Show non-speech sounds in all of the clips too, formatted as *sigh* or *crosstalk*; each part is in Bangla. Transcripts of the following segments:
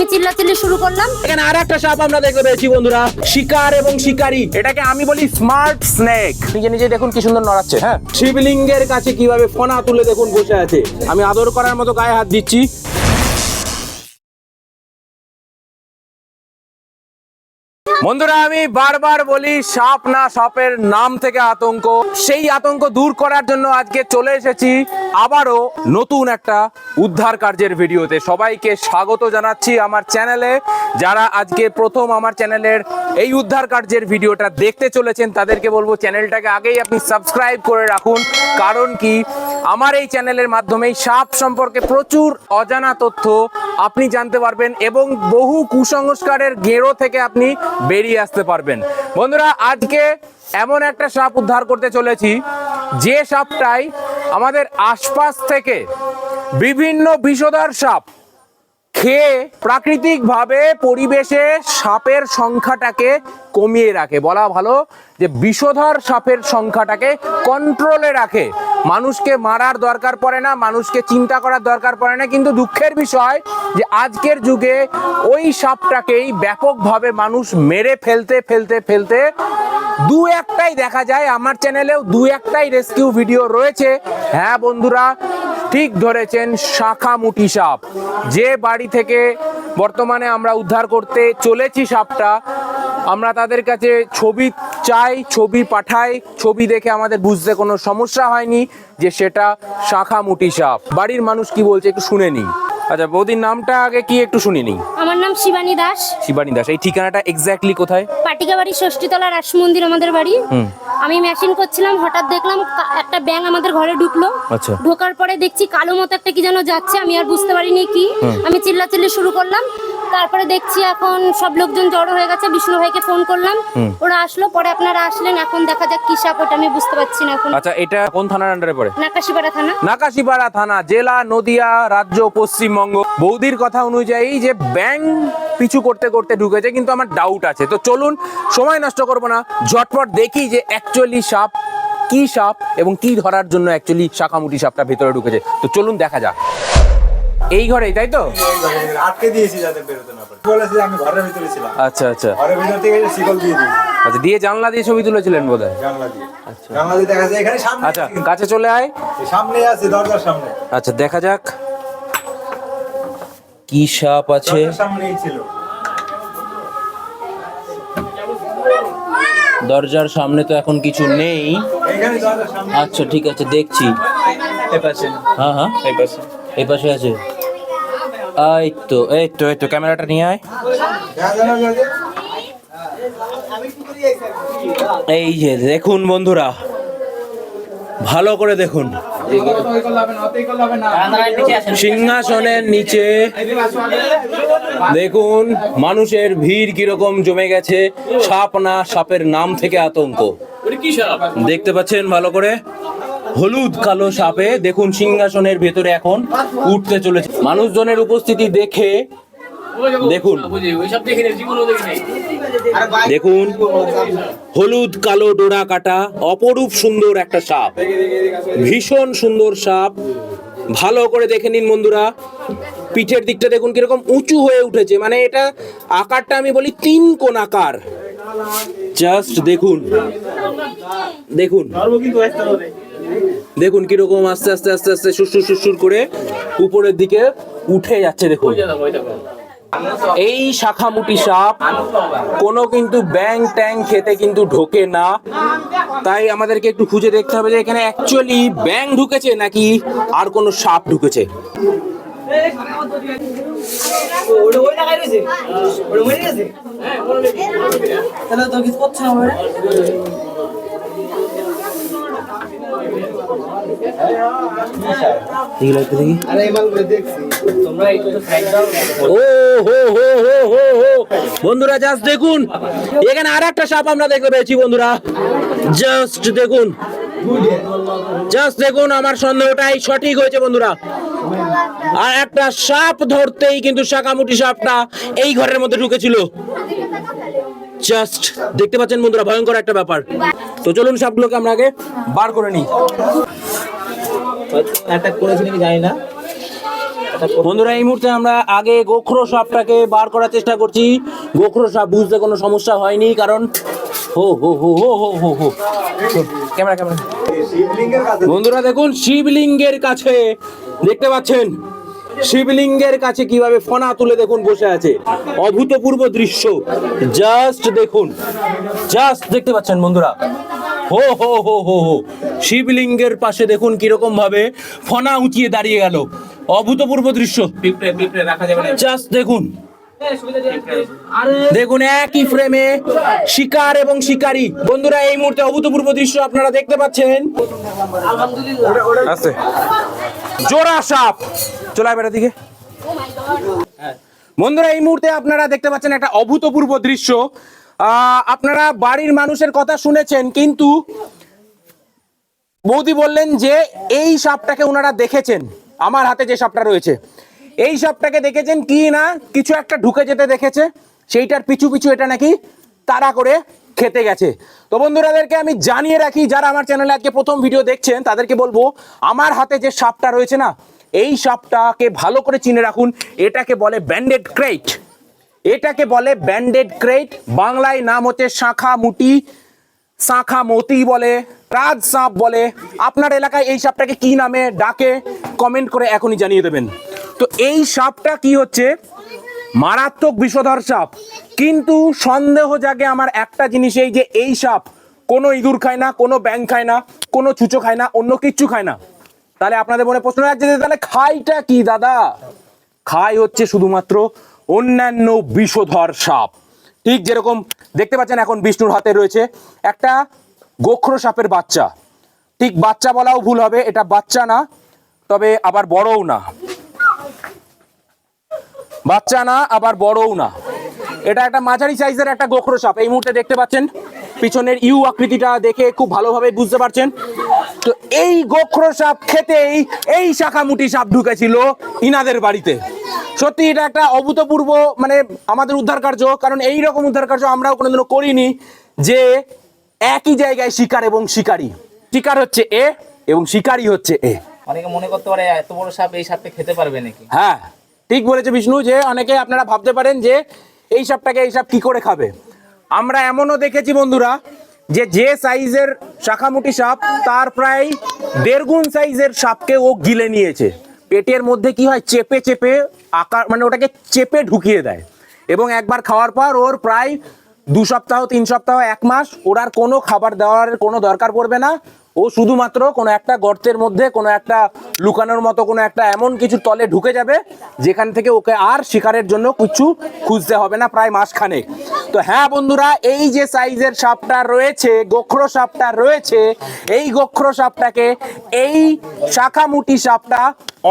আমি চিল্লাচিল্লি শুরু করলাম। এখানে আর একটা সাপ আমরা দেখতে পেয়েছি বন্ধুরা। শিকার এবং শিকারী। এটাকে আমি বলি স্মার্ট স্নেক নিজে নিজে দেখুন কি সুন্দর নড়াচ্ছে হ্যাঁ? শিবলিঙ্গের কাছে কীভাবে ফোনা তুলে দেখুন বসে আছে। আমি আদর করার মতো গায়ে হাত দিচ্ছি। বন্ধুরা, আমি বারবার বলি, সাপ না সাপের নাম থেকে আতঙ্ক। সেই আতঙ্ক দূর করার জন্য আজকে চলে এসেছি আবারও নতুন একটা উদ্ধার কার্যের ভিডিওতে। সবাইকে স্বাগত জানাচ্ছি আমার চ্যানেলে। যারা আজকে প্রথম আমার চ্যানেলের এই উদ্ধার কার্যের ভিডিওটা দেখতে চলেছেন, তাদেরকে বলব চ্যানেলটাকে আগেই আপনি সাবস্ক্রাইব করে রাখুন। কারণ কি? আমার এই চ্যানেলের মাধ্যমেই সাপ সম্পর্কে প্রচুর অজানা তথ্য আপনি জানতে পারবেন এবং বহু কুসংস্কারের গেঁড়ো থেকে আপনি বেরিয়ে আসতে পারবেন। বন্ধুরা, আজকে এমন একটা সাপ উদ্ধার করতে চলেছি, যে সাপটাই আমাদের আশপাশ থেকে বিভিন্ন বিষধর সাপ খেয়ে প্রাকৃতিকভাবে পরিবেশে সাপের সংখ্যাটাকে কমিয়ে রাখে। বলা ভালো যে বিষধর সাপের সংখ্যাটাকে কন্ট্রোলে রাখে। মানুষকে মারার দরকার পড়ে না, মানুষকে চিন্তা করার দরকার পড়ে না, কিন্তু দুঃখের বিষয় যে আজকের যুগে ওই সাপটাকেই ব্যাপকভাবে মানুষ মেরে ফেলতে ফেলতে ফেলতে দু একটাই দেখা যায়। আমার চ্যানেলেও দু একটাই রেস্কিউ ভিডিও রয়েছে। হ্যাঁ বন্ধুরা ঠিক ধরেছেন শাখামুটি সাপ। যে বাড়ি থেকে বর্তমানে আমরা উদ্ধার করতে চলেছি সাপটা আমরা তাদের কাছে ছবি চাই ছবি পাঠাই ছবি দেখে আমাদের বুঝতে কোনো সমস্যা হয়নি যে সেটা শাখামুটি সাপ। বাড়ির মানুষ কি বলছে একটু শুনে নিই। আচ্ছা বৌদির নামটা আগে কি একটু শুনে নিই? আমার নাম শিবানী দাস। শিবানী দাস এই ঠিকানাটা এক্স্যাক্টলি কোথায়? পাটিকা বাড়ি ষষ্ঠীতলা রাস মন্দির আমাদের বাড়ি। আমি মেশিন করছিলাম হঠাৎ দেখলাম একটা ব্যাং আমাদের ঘরে ঢুকলো। আচ্ছা। ঢোকার পরে দেখছি কালো মতো একটা কি যেন যাচ্ছে আমি আর বুঝতে পারিনি কি। আমি চিল্লাচিল্লি শুরু করলাম তারপরে দেখছি এখন সব লোকজন জড়ো হয়ে গেছে বিষ্ণু ভাইকে ফোন করলাম। ওরা আসলো পরে আপনারা আসলেন এখন দেখা যাক কি সাপ ওটা আমি বুঝতে পারছি না এখন। আচ্ছা এটা কোন থানার আন্ডারে পড়ে? নাকাশিপাড়া থানা। নাকাশিপাড়া থানা জেলা নদিয়া রাজ্য পশ্চিমবঙ্গ। বৌদির কথা অনুযায়ী যে ব্যাং পিছু করতে করতে ঢুকেছে কিন্তু আমার ডাউট আছে। তো চলুন সময় নষ্ট করব না ঝটপট দেখি যে অ্যাকচুয়ালি সাপ কি সাপ এবং কি ধরার জন্য অ্যাকচুয়ালি শাখামুটি সাপটা ভিতরে ঢুকেছে। তো চলুন দেখা যাক। এই ঘরেই তাই তো? আটকে দিয়েছি যাতে বেরোতে না পারে। বলেছি আমি ঘরের ভিতরে ছিলাম। আচ্ছা আচ্ছা। ঘরের ভিতর থেকে শিকল দিয়ে দিয়েছি। আচ্ছা দিয়ে জানলা দিয়ে ছবি তুলেছিলেন বোধ জানলা দিয়ে। জানলা দিয়ে দেখা যায় এখানে সামনে আচ্ছা কাছে চলে আয়। সামনেই আছে দরজার সামনে। আচ্ছা দেখা যাক। কি সাপ আছে? দরজার সামনে তো এখন কিছু নেই। আচ্ছা ঠিক আছে দেখছি। হ্যাঁ হ্যাঁ। এই পাশে। আছে। এই তো এই তো এই তো ক্যামেরাটা নিয়ে আয়। এই যে দেখুন বন্ধুরা ভালো করে দেখুন। সিংহাসনের নিচে দেখুন, মানুষের ভিড় কীরকম জমে গেছে। সাপ না, সাপের নাম থেকে আতঙ্ক। দেখতে পাচ্ছেন ভালো করে? হলুদ, কালো সাপে। দেখুন, সিংহাসনের ভেতরে এখন উঠতে চলেছে। মানুষজনের উপস্থিতি দেখে দেখুন। দেখুন হলুদ কালো ডোরা কাটা অপরূপ সুন্দর একটা সাপ। ভীষণ সুন্দর সাপ। ভালো করে দেখে নিন বন্ধুরা। পিঠের দিকটা দেখুন কীরকম উঁচু হয়ে উঠেছে। মানে এটা আকারটা আমি বলি তিন কোণ আকার। জাস্ট দেখুন। দেখুন। দেখুন কীরকম আস্তে আস্তে আস্তে আস্তে সুসুর সুসুর করে উপরের দিকে উঠে যাচ্ছে দেখুন। এই শাখামুটি সাপ কোনো কিন্তু ব্যাং ট্যাং খেতে কিন্তু ঢোকে না। তাই আমাদেরকে একটু খুঁজে দেখতে হবে যে এখানে অ্যাকচুয়ালি ব্যাং ঢুকেছে নাকি আর কোনো সাপ ঢুকেছে। আরে ও হো হো হো হো হো বন্ধুরা জাস্ট দেখুন। এখানে আর একটা সাপ আমরা দেখতে পেয়েছি, বন্ধুরা। জাস্ট দেখুন। জাস্ট দেখুন, আমার সন্দেহটাই সঠিক হয়েছে, বন্ধুরা। আর একটা সাপ ধরতেই কিন্তু শাকামুটি সাপটা এই ঘরের মধ্যে ঢুকেছিল। জাস্ট দেখতে পাচ্ছেন, বন্ধুরা, ভয়ঙ্কর একটা ব্যাপার। তো চলুন সাপগুলোকে আমরা আগে বার করে নিই। অ্যাটাক করেছে নাকি জানি না। বন্ধুরা, এই মুহূর্তে আমরা আগে গোখরো সাপটাকে বার করার চেষ্টা করছি। গোখরো সাপ বুঝতে কোনো সমস্যা হয়নি, কারণ হো হো হো হো হো হো হো। Camera camera. বন্ধুরা, দেখুন, শিবলিঙ্গের কাছে, দেখতে পাচ্ছেন? শিবলিঙ্গের কাছে কীভাবে ফনা তুলে দেখুন বসে আছে। অভূতপূর্ব দৃশ্য। জাস্ট দেখুন। জাস্ট দেখতে পাচ্ছেন, বন্ধুরা। হো হো হো হো হো। শিবলিঙ্গের পাশে দেখুন কীরকম ভাবে ফনা উঁচিয়ে দাঁড়িয়ে গেল। অভূতপূর্ব দৃশ্য। জাস্ট দেখুন। দেখুন একই ফ্রেমে শিকার এবং শিকারী। বন্ধুরা এই মুহূর্তে অভূতপূর্ব দৃশ্য আপনারা দেখতে পাচ্ছেন। আছে জোড়া সাপ। চলে বেটা দিকে বন্ধুরা এই মুহূর্তে আপনারা দেখতে পাচ্ছেন একটা অভূতপূর্ব দৃশ্য। আপনারা বাড়ির মানুষের কথা শুনেছেন, কিন্তু বৌদি বললেন যে এই সাপটাকে ওনারা দেখেছেন। আমার হাতে যে সাপটা রয়েছে। এই সাপটাকে দেখেছেন কি না? কিছু একটা ঢুকে যেতে দেখেছে। সেইটার পিছু পিছু এটা নাকি তাড়া করে খেতে গেছে। তো বন্ধুরাদেরকে আমি জানিয়ে রাখি, যারা আমার চ্যানেলে আজকে প্রথম ভিডিও দেখছেন, তাদেরকে বলব, আমার হাতে যে সাপটা রয়েছে না, এই সাপটাকে ভালো করে চিনে রাখুন। এটাকে বলে ব্যান্ডেড ক্রেট এটাকে বলে ব্যান্ডেড ক্রেট, বাংলায় নাম হচ্ছে শাখা মুটি শাখা মতি বলে রাজ সাপ বলে। আপনার এলাকায় এই সাপটাকে কি নামে ডাকে কমেন্ট করে এখনই জানিয়ে দেবেন। তো এই সাপটা কি হচ্ছে? মারাত্মক বিষধর সাপ। কিন্তু সন্দেহ জাগে আমার একটা জিনিস, এই যে এই সাপ কোনো ইঁদুর খায় না, কোনো ব্যাং খায় না, কোনো চুচো খায় না, অন্য কিচ্ছু খায় না। তাহলে আপনাদের মনে প্রশ্ন রাখছে তাহলে খাইটা কি দাদা? খাই হচ্ছে শুধুমাত্র অন্যান্য বিষধর সাপ। ঠিক যেরকম দেখতে পাচ্ছেন এখন বিষ্ণুর হাতে রয়েছে একটা গোখরো সাপের বাচ্চা। ঠিক বাচ্চা বলাও ভুল হবে, এটা বাচ্চা না, তবে আবার বড়ও না। বাচ্চা না, আবার বড়ও না। এটা একটা মাঝারি সাইজের একটা গোখরো সাপ, এই মুহূর্তে দেখতে পাচ্ছেন। পিছনের ইউ আকৃতিটা দেখে খুব ভালোভাবে বুঝতে পারছেন। তো এই গোখরো সাপ খেতেই এই শাখামুটি সাপ ঢুকেছিল ইনাদের বাড়িতে। সত্যি এটা একটা অভূতপূর্ব মানে আমাদের উদ্ধার কার্য কারণ এই রকম উদ্ধার কার্য আমরাও কোনোদিনও করিনি যে একই জায়গায় শিকার এবং শিকারী। শিকার হচ্ছে এ এবং শিকারী হচ্ছে এ। অনেকে মনে করতে পারে এত বড় সাপ এই সাপকে খেতে পারবে নাকি? হ্যাঁ ঠিক বলেছে বিষ্ণু যে অনেকে আপনারা ভাবতে পারেন যে এই সাপটাকে এই সাপ কি করে খাবে। আমরা এমনও দেখেছি বন্ধুরা যে যে সাইজের শাখামুটি সাপ, তার প্রায় দেড় গুণ সাইজের সাপকে ও গিলে নিয়েছে। পেটের মধ্যে কি হয়? চেপে চেপে আকার মানে ওটাকে চেপে ঢুকিয়ে দেয়। এবং একবার খাওয়ার পর ওর প্রায় দু সপ্তাহ, তিন সপ্তাহ, এক মাস ওর আর কোনো খাবার দেওয়ার কোনো দরকার পড়বে না। ও শুধুমাত্র কোনো একটা গর্তের মধ্যে, কোনো একটা লুকানোর মতো, কোনো একটা এমন কিছু তলে ঢুকে যাবে, যেখান থেকে ওকে আর শিকারের জন্য কিছু খুঁজতে হবে না, প্রায় মাসখানেক। তো হ্যাঁ বন্ধুরা, এই যে সাইজের সাপটা রয়েছে, গোখরো সাপটা রয়েছে, এই গোখরো সাপটাকে এই শাখামুটি সাপটা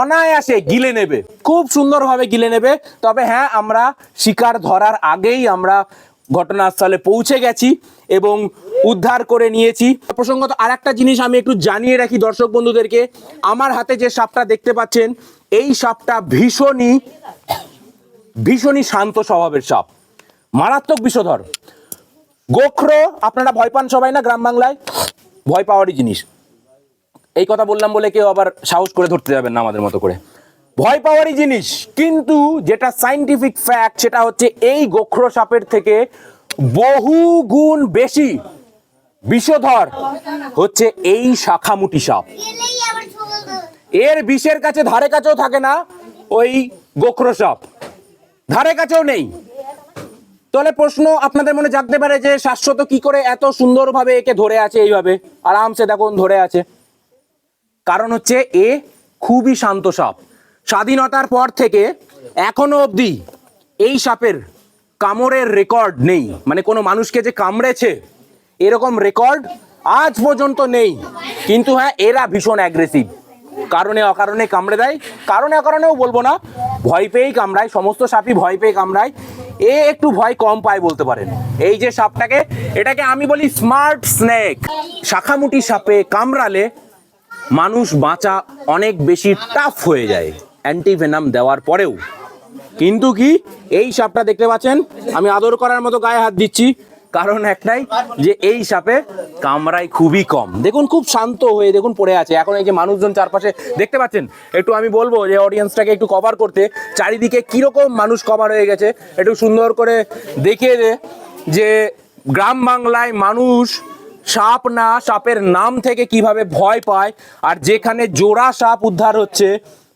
অনায়াসে গিলে নেবে। খুব সুন্দরভাবে গিলে নেবে। তবে হ্যাঁ আমরা শিকার ধরার আগেই আমরা ঘটনাস্থলে পৌঁছে গেছি এবং উদ্ধার করে নিয়েছি। প্রসঙ্গত আর একটা জিনিস আমি একটু জানিয়ে রাখি দর্শক বন্ধুদেরকে। আমার হাতে যে সাপটা দেখতে পাচ্ছেন, এই সাপটা ভীষণই ভীষণই শান্ত স্বভাবের সাপ। মারাত্মক বিষধর। গোখরো, আপনারা ভয় পান সবাই না গ্রাম বাংলায়? ভয় পাওয়ারই জিনিস। এই কথা বললাম বলে কেউ আবার সাহস করে ধরতে যাবেন না আমাদের মতো করে। ভয় পাওয়ারই জিনিস। কিন্তু যেটা সাইন্টিফিক ফ্যাক্ট সেটা হচ্ছে এই গোখরো সাপের থেকে বহু গুণ বেশি বিষধর হচ্ছে এই শাখামুটি সাপ। এর বিষের কাছে ধারে কাছেও থাকে না ওই গোখরো সাপ। ধারে কাছেও নেই। তাহলে প্রশ্ন আপনাদের মনে জানতে পারে যে শাশ্বত কি করে এত সুন্দরভাবে একে ধরে আছে এইভাবে? আরামসে দেখুন, ধরে আছে। কারণ হচ্ছে এ খুবই শান্ত সাপ। স্বাধীনতার পর থেকে এখনও অবধি এই সাপের কামড়ের রেকর্ড নেই। মানে কোনো মানুষকে যে কামড়েছে, এরকম রেকর্ড আজ পর্যন্ত নেই। কিন্তু হ্যাঁ এরা ভীষণ অ্যাগ্রেসিভ কারণে অকারণে কামড়ে দেয়। কারণে অকারণেও বলব না, ভয় পেয়েই কামড়ায়। সমস্ত সাপই ভয় পেয়ে কামড়ায়। এ একটু ভয় কম পায় বলতে পারেন। এই যে সাপটাকে, এটাকে আমি বলি স্মার্ট স্নেক শাখামুটি সাপে কামড়ালে মানুষ বাঁচা অনেক বেশি টাফ হয়ে যায়। অ্যান্টিভেনাম দেওয়ার পরেও। কিন্তু কি, এই সাপটা দেখতে পাচ্ছেন? আমি আদর করার মতো গায়ে হাত দিচ্ছি। কারণ একটাই যে এই সাপে কামড়াই খুবই কম। দেখুন, খুব শান্ত হয়ে দেখুন পড়ে আছে। এখন এই যে মানুষজন চারপাশে দেখতে পাচ্ছেন, একটু আমি বলব যে অডিয়েন্সটাকে একটু কভার করতে, চারিদিকে কীরকম মানুষ কভার হয়ে গেছে, একটু সুন্দর করে দেখিয়ে দে যে গ্রাম বাংলায় মানুষ সাপ না, সাপের নাম থেকে কীভাবে ভয় পায়, আর যেখানে জোড়া সাপ উদ্ধার হচ্ছে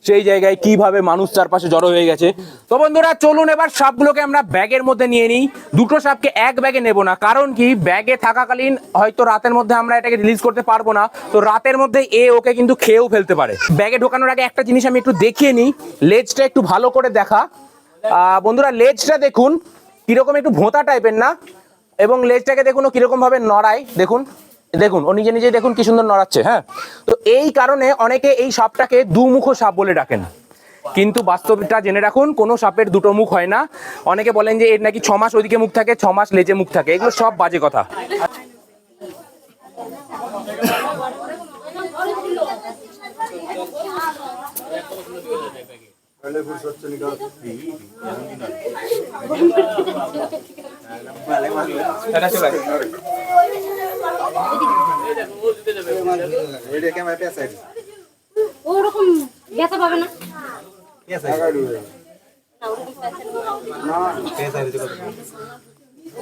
সেই জায়গায় কীভাবে মানুষ চারপাশে জড়ো হয়ে গেছে। তো বন্ধুরা, চলুন এবার সাপগুলোকে আমরা ব্যাগের মধ্যে নিয়ে নিই। দুটো সাপকে এক ব্যাগে নেব না, কারণ কি ব্যাগে থাকাকালীন হয়তো রাতের মধ্যে আমরা এটাকে রিলিজ করতে পারব না। তো রাতের মধ্যে এ ওকে কিন্তু খেয়েও ফেলতে পারে। ব্যাগে ঢোকানোর আগে একটা জিনিস আমি একটু দেখিয়ে নিই। লেজটা একটু ভালো করে দেখা। বন্ধুরা, লেজটা দেখুন, কীরকম একটু ভোঁতা টাইপের না? এবং লেজটাকে দেখুন ও কীরকম ভাবে নড়ায়। দেখুন। দেখুন ও নিজে নিজে দেখুন কি সুন্দর নড়াচ্ছে হ্যাঁ? তো এই কারণে অনেকে এই সাপটাকে দুমুখ সাপ বলে ডাকেন। কিন্তু বাস্তবটা জেনে রাখুন কোনো সাপের দুটো মুখ হয় না। অনেকে বলেন যে এর নাকি ছ মাস ওইদিকে মুখ থাকে ছ মাস লেজে মুখ থাকে। এগুলো সব বাজে কথা। *laughs* এটা ক্যামেরা পেয়ে সাইড ওরকম ব্যথা পাবে না পেয়ে সাইড না, পেয়ে সাইড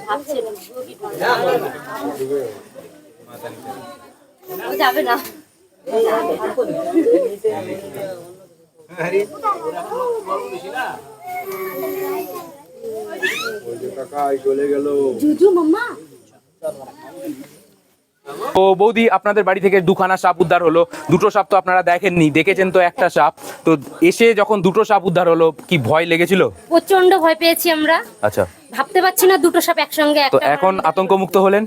ভাবছিলাম, ও যাবে না কাকা চলে গেল জুজু মাম্মা তো বৌদি আপনাদের বাড়ি থেকে দুখানা সাপ উদ্ধার হলো। দুটো সাপ তো আপনারা দেখেননি দেখেছেন তো একটা সাপ। তো এসে যখন দুটো সাপ উদ্ধার হলো কি ভয় লেগেছিল? প্রচণ্ড ভয় পেয়েছি আমরা। আচ্ছা। ভাবতে পারছি না দুটো সাপ একসঙ্গে তো এখন আতঙ্ক মুক্ত হলেন?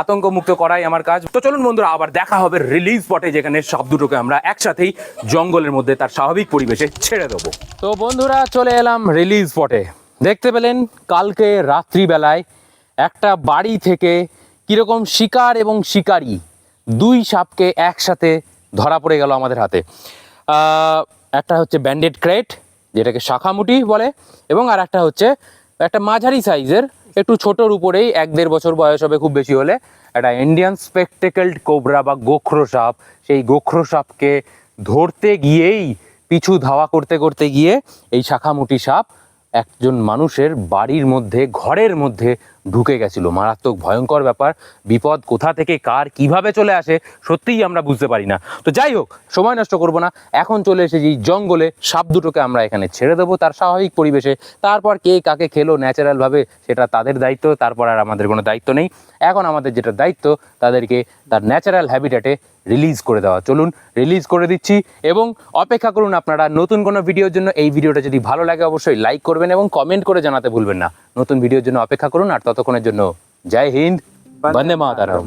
আতঙ্ক মুক্ত করাই আমার কাজ। তো চলুন বন্ধুরা আবার দেখা হবে রিলিজ স্পটে যেখানে সব দুটোকে আমরা একসাথেই জঙ্গলের মধ্যে তার স্বাভাবিক পরিবেশে ছেড়ে দেবো। তো বন্ধুরা চলে এলাম রিলিজ স্পটে দেখতে পেলেন কালকে রাত্রিবেলায় একটা বাড়ি থেকে কীরকম শিকার এবং শিকারী? দুই সাপকে একসাথে ধরা পড়ে গেল আমাদের হাতে। একটা হচ্ছে ব্যান্ডেড ক্রেট যেটাকে শাখামুটি বলে, এবং আর একটা হচ্ছে একটা মাঝারি সাইজের, একটু ছোটোর উপরেই এক দেড় বছর বয়স হবে খুব বেশি হলে, একটা ইন্ডিয়ান স্পেকটেকেলড কোবরা বা গোখরো সাপ। সেই গোখরো সাপকে ধরতে গিয়েই, পিছু ধাওয়া করতে করতে গিয়ে এই শাখামুটি সাপ একজন মানুষের বাড়ির মধ্যে, ঘরের মধ্যে ঢুকে গেছিল। মারাত্মক ভয়ঙ্কর ব্যাপার। বিপদ কোথা থেকে, কার, কীভাবে চলে আসে, সত্যিই আমরা বুঝতে পারি না। তো যাই হোক, সময় নষ্ট করব না। এখন চলে এসেছি জঙ্গলে। সাপ দুটোকে আমরা এখানে ছেড়ে দেবো তার স্বাভাবিক পরিবেশে। তারপর কে কাকে খেলো ন্যাচারালভাবে সেটা তাদের দায়িত্ব। তারপর আর আমাদের কোনো দায়িত্ব নেই। এখন আমাদের যেটা দায়িত্ব, তাদেরকে তার ন্যাচারাল হ্যাবিটেটে রিলিজ করে দেওয়া। চলুন রিলিজ করে দিচ্ছি এবং অপেক্ষা করুন আপনারা। নতুন কোনো ভিডিওর জন্য এই ভিডিওটা যদি ভালো লাগে, অবশ্যই লাইক করবেন এবং কমেন্ট করে জানাতে ভুলবেন না। নতুন ভিডিওর জন্য অপেক্ষা করুন আর ততক্ষণের জন্য জয় হিন্দ বন্দে মাতারম।